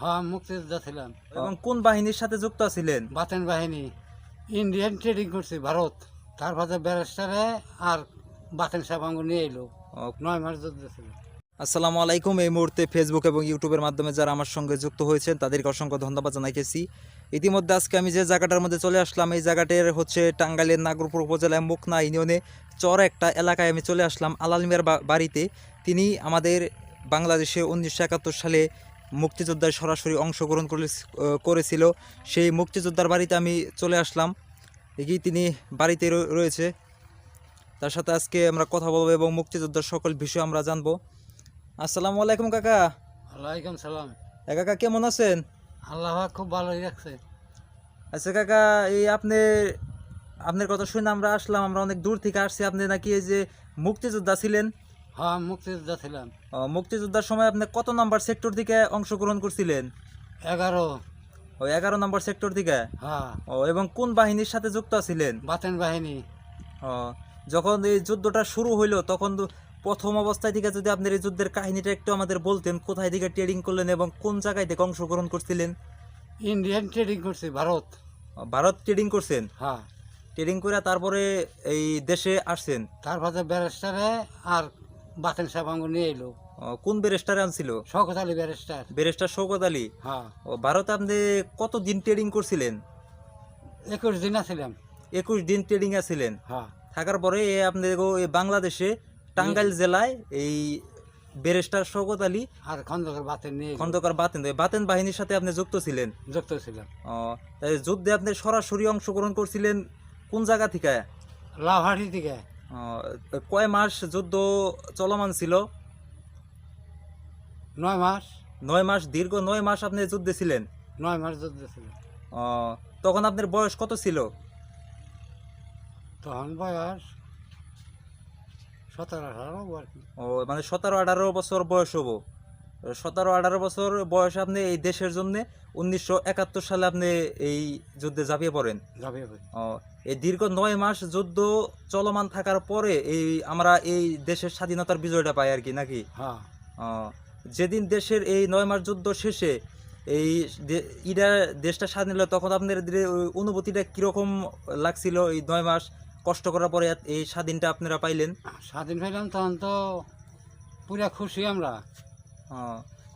হ্যাঁ মুক্তিযোদ্ধা ছিলাম। এবং কোন বাহিনীর সাথে যুক্ত ছিলেন? বাতেন বাহিনী। ইন্ডিয়ান ট্রেডিং করছি ভারত। তারপরে ব্যারিস্টারে আর বাতেন সাহেব আঙ্গুর নিয়ে এলো। নয় মাস যুদ্ধ ছিল। আসসালামু আলাইকুম। এই মুহূর্তে ফেসবুক এবং ইউটিউবের মাধ্যমে যারা আমার সঙ্গে যুক্ত হয়েছেন তাদেরকে অসংখ্য ধন্যবাদ জানাইতেছি ইতিমধ্যে আজকে আমি যে জায়গাটার মধ্যে চলে আসলাম এই জায়গাটার হচ্ছে টাঙ্গাইলের নাগরপুর উপজেলায় মুকনা ইউনিয়নে চর একটা এলাকায় আমি চলে আসলাম। আলাল মিয়ার বাড়িতে। তিনি আমাদের বাংলাদেশে উনিশশো একাত্তর সালে মুক্তিযোদ্ধায় সরাসরি অংশগ্রহণ করে- করেছিল। সেই মুক্তিযোদ্ধার বাড়িতে আমি চলে আসলাম। এগিয়ে তিনি বাড়িতে রয়ে- রয়েছে। তার সাথে আজকে আমরা কথা বলব এবং মুক্তিযোদ্ধার সকল বিষয় আমরা জানব। আসসালামু আলাইকুম কাকা। ওয়ালাইকুম সালাম। কাকা কেমন আছেন? আল্লাহ খুব ভালোই রাখছে। আচ্ছা কাকা এই আপনি আপনার কথা শুনে আমরা আসলাম। আমরা অনেক দূর থেকে আসছি। আপনি নাকি এই যে মুক্তিযোদ্ধা ছিলেন হ্যাঁ মুক্তিযোদ্ধা ছিলাম। মুক্তিযোদ্ধার সময় আপনি কত নাম্বার সেক্টর থেকে অংশগ্রহণ করছিলেন? এগারো। ও এগারো নম্বর সেক্টর থেকে হ্যাঁ। ও এবং কোন বাহিনীর সাথে যুক্ত ছিলেন বাতেন বাহিনী। ও যখন এই যুদ্ধটা শুরু হইল তখন প্রথম অবস্থায় থেকে যদি আপনার এই যুদ্ধের কাহিনীটা একটু আমাদের বলতেন কোথায় থেকে ট্রেডিং করলেন এবং কোন জায়গায় থেকে অংশগ্রহণ করছিলেন? ইন্ডিয়ান ট্রেডিং করছি ভারত। ভারত ট্রেডিং করছেন? হ্যাঁ। ট্রেডিং করে তারপরে এই দেশে আসছেন? তারপরে ব্যারিস্টারে আর বাতেন সাহেব আঙ্গুর নিয়ে এলো। কোন ব্যারিস্টারে আনছিল? Shawkat Ali barrister barrister Shawkat Ali? হ্যাঁ। ও ভারতে আপনি কতদিন ট্রেডিং করছিলেন? একুশ দিন ছিলাম একুশ দিন ট্রেডিং আছিলেন। হ্যাঁ। থাকার পরে এ আপনি গো এই বাংলাদেশে টাঙ্গাইল জেলায় এই ব্যারিস্টার শৌকত আলী আর খন্দকার বাতেন নিয়ে খন্দকার বাতেন বাতেন বাহিনীর সাথে আপনি যুক্ত ছিলেন? যুক্ত ছিলাম। ও, তাই যুদ্ধে আপনি সরাসরি অংশগ্রহণ করছিলেন কোন জায়গা থেকে? থেকে। কয় মাস যুদ্ধ চলমান ছিল? নয় মাস। নয় মাস দীর্ঘ নয় মাস আপনি যুদ্ধে ছিলেন নয় মাস যুদ্ধে ছিলেন ও, তখন আপনার বয়স কত ছিল? তখন বয়স সতেরো আঠারো আর কি। ও মানে সতেরো আঠারো বছর বয়স হব। সতেরো আঠারো বছর বয়সে আপনি এই দেশের জন্য উনিশশো একাত্তর সালে আপনি এই যুদ্ধে ঝাঁপিয়ে পড়েন। এই দীর্ঘ নয় মাস যুদ্ধ চলমান থাকার পরে এই আমরা এই দেশের স্বাধীনতার বিজয়টা পাই আর কি নাকি? হ্যাঁ। যেদিন দেশের এই নয় মাস যুদ্ধ শেষে এই ইরা দেশটা স্বাধীন হলো তখন আপনার অনুভূতিটা কীরকম লাগছিল এই নয় মাস কষ্ট করার পরে এই স্বাধীনটা আপনারা পাইলেন? স্বাধীন হইলাম তখন তো পুরা খুশি আমরা।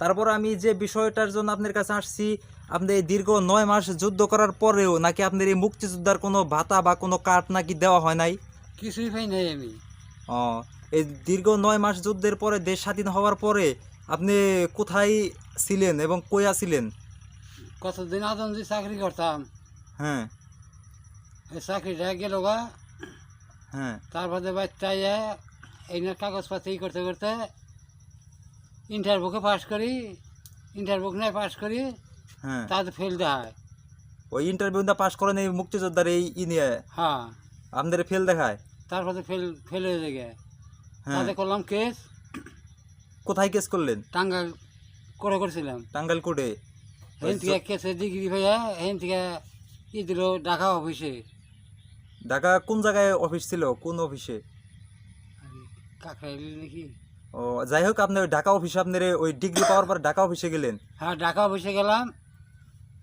তারপর আমি যে বিষয়টার জন্য আপনার কাছে আসছি আপনি এই দীর্ঘ নয় মাস যুদ্ধ করার পরেও নাকি আপনার এই মুক্তিযোদ্ধার কোনো ভাতা বা কোনো কার্ড নাকি দেওয়া হয় নাই? কিছুই পাই নাই আমি। ও এই দীর্ঘ নয় মাস যুদ্ধের পরে দেশ স্বাধীন হওয়ার পরে আপনি কোথায় ছিলেন এবং কইয়া ছিলেন কতদিন আদম যে চাকরি করতাম হ্যাঁ। এই চাকরিটা গেল গা। হ্যাঁ। তারপরে বাচ্চা এই না কাগজপাতি করতে করতে ইন্টারভিউকে পাস করি ইন্টারভিউ নাই পাস করি হ্যাঁ। তাতে ফেল দেখায় ওই ইন্টারভিউটা পাস করেন এই মুক্তিযোদ্ধার এই ই নিয়ে। হ্যাঁ। আপনাদের ফেল দেখায়। তারপরে ফেল ফেল হয়ে যায়। হ্যাঁ। তাতে করলাম কেস কোথায় কেস করলেন? টাঙ্গাল করে করেছিলাম। টাঙ্গাইল কোর্টে হেন থেকে কেসে ডিগ্রি ভাইয়া হেন থেকে ই দিল ঢাকা অফিসে ঢাকা কোন জায়গায় অফিস ছিল? কোন অফিসে কাকরাইলি নাকি? ও যাই হোক আপনি ওই ঢাকা অফিসে আপনার ওই ডিগ্রি পাওয়ার পর ঢাকা অফিসে গেলেন? হ্যাঁ ঢাকা অফিসে গেলাম।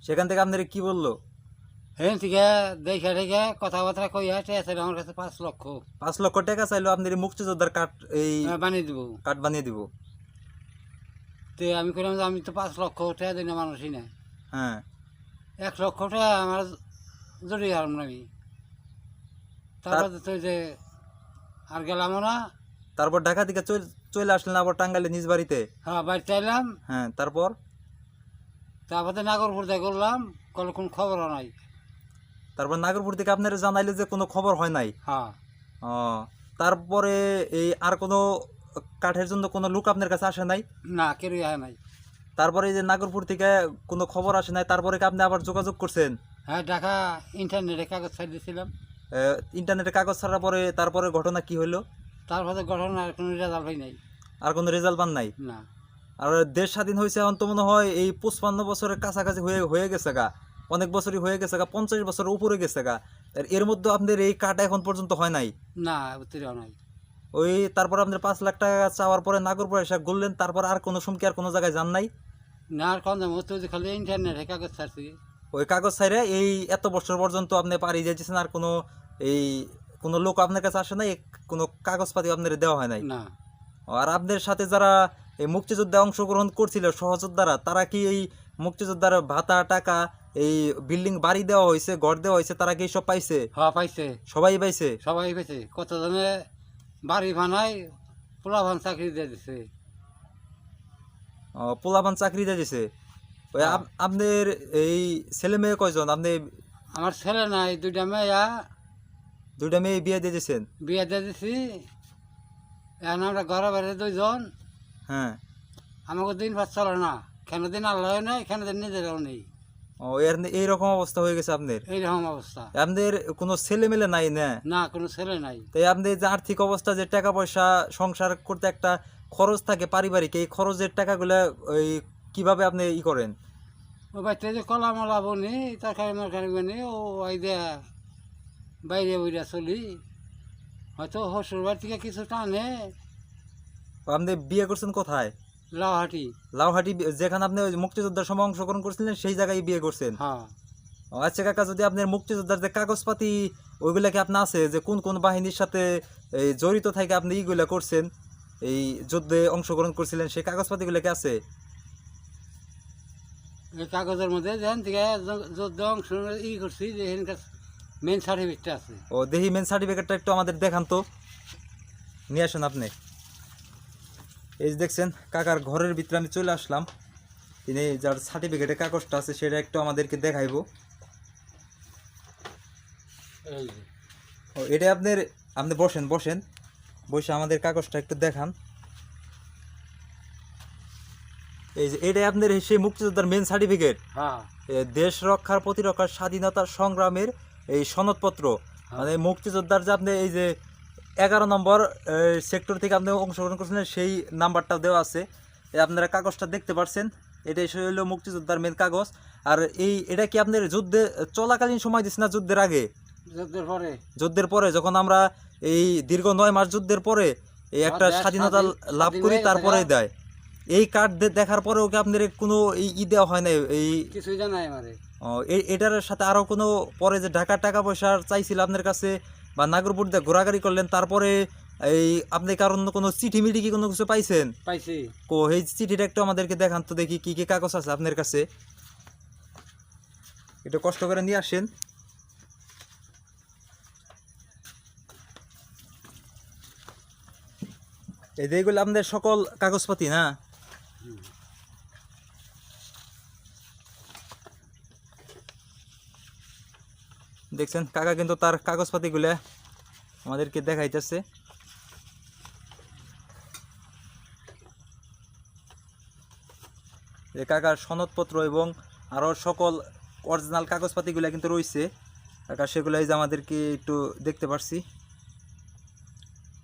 সেখান থেকে আপনার কি বলল? হেন থেকে দেখে দেখে কথাবার্তা কইয়া আছে আমার কাছে পাঁচ লক্ষ। পাঁচ লক্ষ টাকা চাইলো আপনার মুক্তিযোদ্ধার কার্ড এই হ্যাঁ, বানিয়ে দেবো। কার্ড বানিয়ে দিব। তো আমি কইলাম যে আমি তো পাঁচ লক্ষ টাকা দিই না মানুষই না। হ্যাঁ। এক লক্ষ টাকা আমার জড়িয়ে হারাম না আমি তারপরে তো যে আর গেলাম না। তারপর ঢাকা থেকে চল- চলে আসলেন আবার টাঙ্গাইলে নিজ বাড়িতে? হ্যাঁ বাড়িতে এলাম। হ্যাঁ তারপর? তারপরে নাগরপুর দিয়ে করলাম কোনো কোনো খবর নাই। তারপর নাগরপুর থেকে আপনারা জানাইলে যে কোনো খবর হয় নাই? হ্যাঁ। ও তারপরে এই আর কোনো কাঠের জন্য কোনো লোক আপনার কাছে আসে নাই? না কেউই হয় নাই। তারপরে এই যে নাগরপুর থেকে কোনো খবর আসে নাই তারপরে কি আপনি আবার যোগাযোগ করছেন? হ্যাঁ ঢাকা ইন্টারনেটে কাগজ ছাড় দিয়েছিলাম। আহ, ইন্টারনেটে কাগজ ছাড়ার পরে তারপরে ঘটনা কি হলো তারপরে ঘটনা আর কোনো রেজাল্ট হয় নাই। আর কোনো রেজাল্ট পান নাই? না। আর দেশ স্বাধীন হয়েছে এখন তো মনে হয় এই পঁচপান্ন বছরের কাছাকাছি হয়ে হয়ে গেছে গা। অনেক বছরই হয়ে গেছে গা পঞ্চাশ বছরের উপরে গেছে গা। এর মধ্যে আপনাদের এই কার্ড এখন পর্যন্ত হয় নাই? না উত্তীর্ণ নাই। ওই তারপর আপনার পাঁচ লাখ টাকা চাওয়ার পরে নাগরপুর এসে গড়লেন তারপর আর কোনো সুমকি আর কোনো জায়গায় যান নাই? না আর কম দাম খালি ইন্টারনেটে কাগজ ছাড়ছি। ওই কাগজ ছাইরে এই এত বছর পর্যন্ত আপনি পাড়ি যাইতেছেন আর কোনো এই কোনো লোক আপনার কাছে আসে নাই কোনো কাগজপাতি আপনার দেওয়া হয় নাই? না। আর আপনার সাথে যারা এই মুক্তিযুদ্ধে অংশগ্রহণ করছিল সহযোদ্ধারা তারা কি এই মুক্তিযোদ্ধার ভাতা টাকা এই বিল্ডিং বাড়ি দেওয়া হয়েছে ঘর দেওয়া হয়েছে তারা কি সব পাইছে? হওয়া পাইছে। সবাই পাইছে? সবাই পেয়েছে কতজনে বাড়ি বানাই পোলা ভান চাকরি দিয়ে দিছে। ও, পোলাপান চাকরি দিয়ে দিছে? ওই আপ- আপনাদের এই ছেলে মেয়ে কয়জন? আপনি আমার ছেলে নাই দুইটা মেয়া দুইটা মেয়ে বিয়ে দিয়ে দিয়েছেন? বিয়ে দিয়ে দিছি। এখন আমরা ঘরে বাইরে দুইজন। হ্যাঁ। আমাকে দিন ভাত চলে না। কেন দিন আল্লাহ নেই কেন দিন নিজেরাও নেই। ও এর এইরকম অবস্থা হয়ে গেছে আপনার এইরকম অবস্থা। আপনাদের কোনো ছেলে মেলে নাই না? না কোনো ছেলে নাই। তাই আপনাদের যে আর্থিক অবস্থা যে টাকা পয়সা সংসার করতে একটা খরচ থাকে পারিবারিক এই খরচের টাকাগুলা ওই কীভাবে আপনি ই করেন? ও বাচ্চা যে কলা মলা বনি তরকারি মরকারি বনি ও ওই দিয়ে বাইরে বইরা চলি। হয়তো বাড়ি থেকে কিছু টানে। আপনি বিয়ে করছেন কোথায়? লাউহাটি। লাউহাটি যেখানে আপনি মুক্তিযোদ্ধার সময় অংশগ্রহণ করছিলেন সেই জায়গায় বিয়ে করছেন? হ্যাঁ। আচ্ছা কাকা যদি আপনার মুক্তিযোদ্ধার যে কাগজপাতি ওইগুলা কি আপনার আছে? যে কোন কোন বাহিনীর সাথে এই জড়িত থাকে আপনি ইগুলা করছেন? এই যুদ্ধে অংশগ্রহণ করছিলেন সেই কাগজপাতিগুলো কি আছে? এই কাগজের মধ্যে যেখান থেকে যুদ্ধ অংশ ই করছি যে মেন সার্টিফিকেটটা আছে। ও দেখি মেন সার্টিফিকেটটা একটু আমাদের দেখান তো। নিয়ে আসুন আপনি। এই যে দেখছেন কাকার ঘরের ভিতরে আমি চলে আসলাম। তিনি যার সার্টিফিকেটের কাগজটা আছে সেটা একটু আমাদেরকে দেখাইবো। এই ও এটা আপনার আপনি বসেন বসেন। বসে আমাদের কাগজটা একটু দেখান। এই যে এটা আপনার সেই মুক্তিযোদ্ধার মেন সার্টিফিকেট হ্যাঁ। দেশ রক্ষার প্রতিরক্ষার স্বাধীনতার সংগ্রামের এই সনদপত্র মানে মুক্তিযোদ্ধার যে আপনি এই যে এগারো নম্বর সেক্টর থেকে আপনি অংশগ্রহণ করছিলেন সেই নাম্বারটা দেওয়া আছে। আপনারা কাগজটা দেখতে পাচ্ছেন এটাই হলো মুক্তিযোদ্ধার মেন কাগজ। আর এই এটা কি আপনার যুদ্ধে চলাকালীন সময় দিচ্ছে না যুদ্ধের আগে? যুদ্ধের পরে। যুদ্ধের পরে যখন আমরা এই দীর্ঘ নয় মাস যুদ্ধের পরে এই একটা স্বাধীনতা লাভ করি হয়ে তারপরে দেয়। এই কার্ড দেখার পরেও কি আপনাদের কোনো এই ই দেওয়া হয় না এই কিছুই জানাই আমারে। এটার সাথে আরও কোনো পরে যে ঢাকার টাকা পয়সা চাইছিল আপনার কাছে বা নাগরপুর দিয়ে ঘোরাঘুরি করলেন তারপরে এই আপনি কারণ কোনো চিঠি মিঠি কি কোনো কিছু পাইছেন? পাইছি। কো এই চিঠিটা একটু আমাদেরকে দেখান তো দেখি কি কি কাগজ আছে আপনার কাছে। একটু কষ্ট করে নিয়ে আসেন। এই যে এগুলো আপনাদের সকল কাগজপাতি না? দেখছেন, কাকা কিন্তু তার কাগজপাতিগুলো আমাদেরকে দেখাইতেছে। কাকার সনদপত্র এবং আরও সকল অরিজিনাল কাগজপাতিগুলো কিন্তু রয়েছে। কাকা সেগুলো এই যে আমাদেরকে একটু দেখতে পারছি।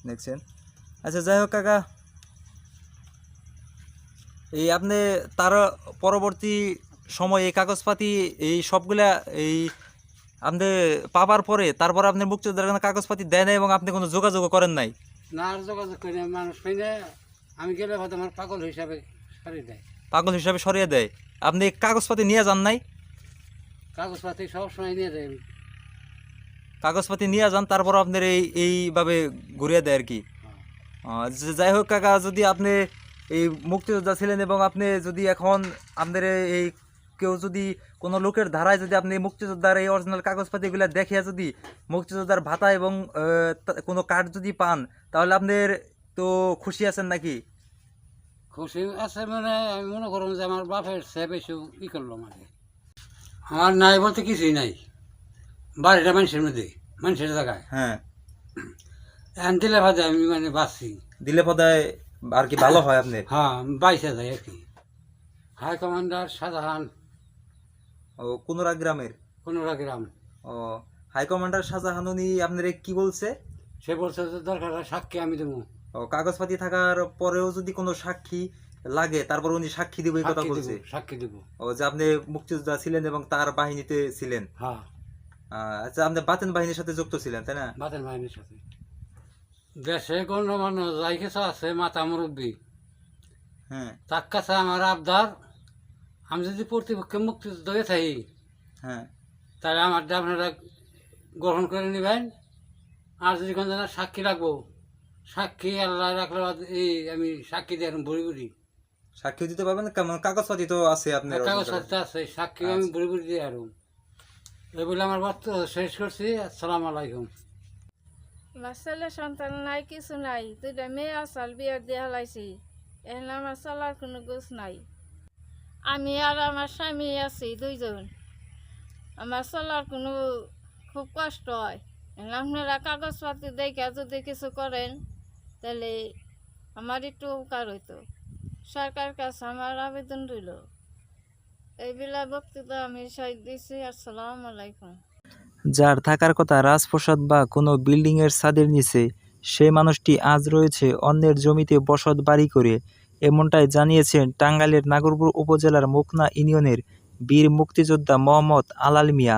দেখছেন? আচ্ছা যাই হোক কাকা। এই আপনি তার পরবর্তী সময়ে এই কাগজপাতি এই সবগুলা এই আপনি পাবার পরে তারপর আপনি মুক্তিযোদ্ধার কোনো কাগজপাতি দেয় না এবং আপনি কোনো যোগাযোগ করেন নাই? না আর যোগাযোগ করি না, মানুষ পাইলে আমি গেলে হয়তো আমার পাগল হিসাবে সরিয়ে দেয়। পাগল হিসাবে সরিয়ে দেয়। আপনি কাগজপাতি নিয়ে যান নাই? কাগজপাতি সব সময় নিয়ে যায় কাগজপাতি নিয়ে যান তারপর আপনার এই এইভাবে ঘুরিয়ে দেয় আর কি। যাই হোক কাকা যদি আপনি এই মুক্তিযোদ্ধা ছিলেন এবং আপনি যদি এখন আপনাদের এই কেউ যদি কোনো লোকের ধারায় যদি আপনি মুক্তিযোদ্ধার এই অরিজিনাল কাগজপাতিগুলো দেখিয়ে যদি মুক্তিযোদ্ধার ভাতা এবং কোনো কার্ড যদি পান তাহলে আপনার তো খুশি আছেন নাকি? খুশি আছে মানে আমি মনে করুন যে আমার বাপের সে বেশি ই করল আমাকে আমার নাই বলতে কিছুই নাই। বাড়িটা মানুষের মধ্যে মানুষের জায়গায়। হ্যাঁ। এখন দিলে ভাজে আমি মানে বাঁচছি। দিলে পদায় আর কি ভালো হয় আপনি? হ্যাঁ বাইশে যায় আর কি। High commander Shahjahan. ও কোনোরা গ্রামের? গ্রাম। ও হাই কমান্ডার শাহজাহানুনি আপনার কি বলছে? সে বলছে যে দরকার হয় সাক্ষী আমি দেবো। ও কাগজপাতি থাকার পরেও যদি কোনো সাক্ষী লাগে তারপর উনি সাক্ষী দেবে এই কথা বলছে? সাক্ষী দেবো। ও যে আপনি মুক্তিযোদ্ধা ছিলেন এবং তার বাহিনীতে ছিলেন। হ্যাঁ। আচ্ছা আপনি বাতেন বাহিনীর সাথে যুক্ত ছিলেন তাই না? বাতের বাহিনীর সাথে। দেশে গণ্যমান্য যাই কিছু আছে মাতা মুরব্বী। হ্যাঁ। তার কাছে আমার আবদার আমি যদি প্রতিপক্ষে মুক্তিযুদ্ধ হয়ে থাকি হ্যাঁ। তাহলে আমারটা আপনারা গ্রহণ করে নেবেন। আর যদি কোনো জানা সাক্ষী রাখব সাক্ষী আল্লাহ রাখলে এই আমি সাক্ষী দিয়ে এখন বুড়ি বুড়ি সাক্ষী দিতে পারবেন? কেমন? কাগজপাতি তো আছে আপনার কাগজ সাথে আছে সাক্ষী আমি বুড়ি বুড়ি দিয়ে আরও। এই বলে আমার বক্তব্য শেষ করছি। আসসালামু আলাইকুম। ছেলে সন্তান নাই কিছু নাই। দুইটা মেয়ে আসাল বিয়ে দিয়ে হালাইছি এখন আমার চলার কোনো গোছ নাই। আমি আর আমার স্বামী আছি দুইজন। আমার চলার কোনো খুব কষ্ট হয়। আপনারা কাগজপাতি দেখে যদি কিছু করেন, তাহলে আমার একটু উপকার হইতো। সরকার কাছে আমার আবেদন রইল। এইবেলা বক্তৃতা আমি সাই দিছি। আসসালামু আলাইকুম। যার থাকার কথা রাজপ্রসাদ বা কোনো বিল্ডিংয়ের ছাদের নিচে সেই মানুষটি আজ রয়েছে অন্যের জমিতে বসত বাড়ি করে। এমনটাই জানিয়েছেন টাঙ্গাইলের নাগরপুর উপজেলার মুকনা ইউনিয়নের বীর মুক্তিযোদ্ধা মোহাম্মদ আলাল মিয়া।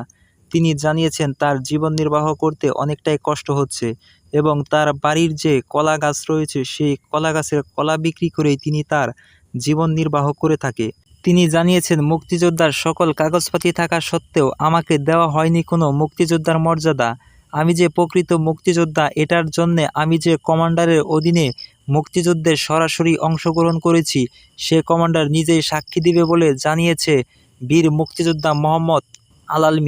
তিনি জানিয়েছেন, তার জীবন নির্বাহ করতে অনেকটাই কষ্ট হচ্ছে এবং তার বাড়ির যে কলা গাছ রয়েছে, সেই কলা গাছের কলা বিক্রি করেই তিনি তার জীবন নির্বাহ করে থাকে। তিনি জানিয়েছেন, মুক্তিযোদ্ধার সকল কাগজপাতি থাকা সত্ত্বেও আমাকে দেওয়া হয়নি কোনো মুক্তিযোদ্ধার মর্যাদা। আমি যে প্রকৃত মুক্তিযোদ্ধা, এটার জন্যে আমি যে কমান্ডারের অধীনে মুক্তিযুদ্ধে সরাসরি অংশগ্রহণ করেছি, সে কমান্ডার নিজেই সাক্ষী দিবে বলে জানিয়েছে বীর মুক্তিযোদ্ধা মোহাম্মদ আলাল মিয়া।